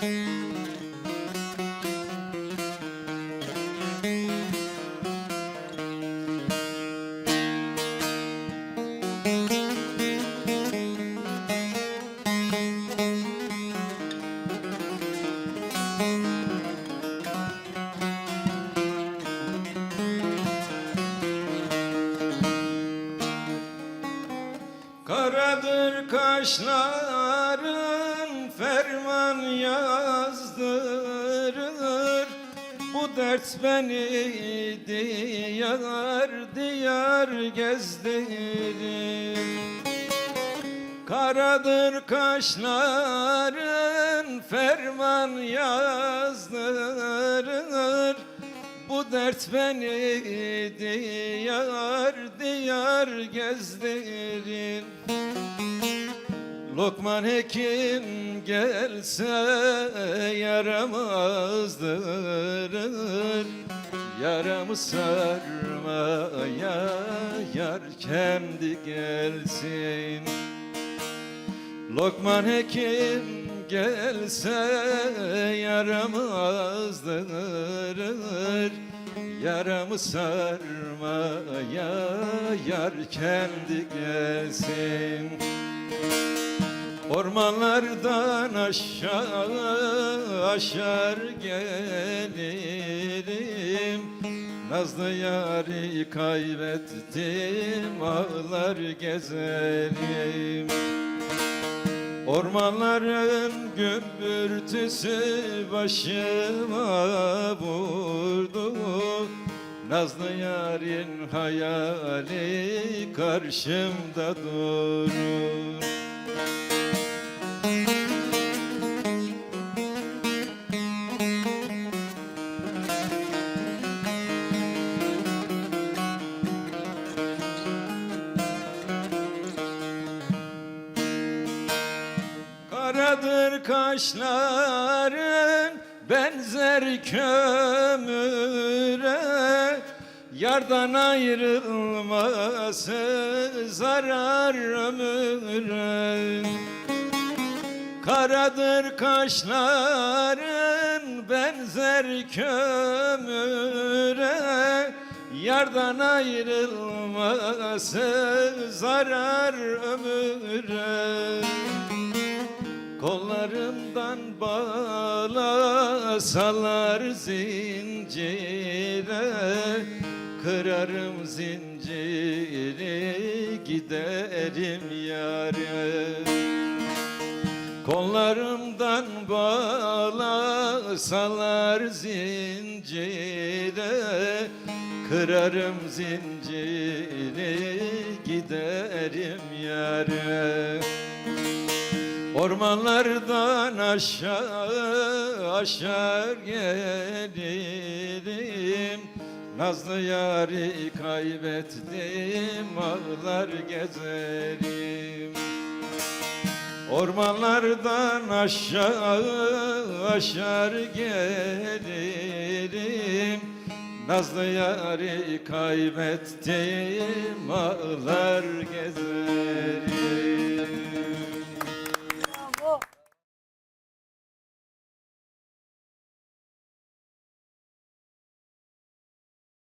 Karadır kaşlar yazdırır. Bu dert beni diyar diyar gezdirir. Karadır kaşların ferman yazdırır. Bu dert beni diyar diyar gezdirir Lokman hekim gelse yaramazdır. Yaramı sarmaya yar kendi gelsin. Lokman hekim gelse yaramazdır. Yaramı sarmaya yar kendi gelsin Ormanlardan aşağı aşar gelirim. Nazlı yari kaybettim ağlar gezerim Ormanların gümbürtüsü başıma vurdu. Nazlı yarın hayali karşımda durur Karadır kaşların benzer kömüre Yardan ayrılması zarar ömüre. Karadır kaşların benzer kömüre Yardan ayrılması zarar ömüre Kollarımdan bağlasalar zincire Kırarım zinciri giderim yâre. Kollarımdan bağlasalar zincire Kırarım zinciri giderim yâre Ormanlardan aşağı aşar gelirim. Nazlı yari kaybettim ağlar gezerim. Ormanlardan aşağı aşar gelirim. Nazlı yari kaybettim ağlar gezerim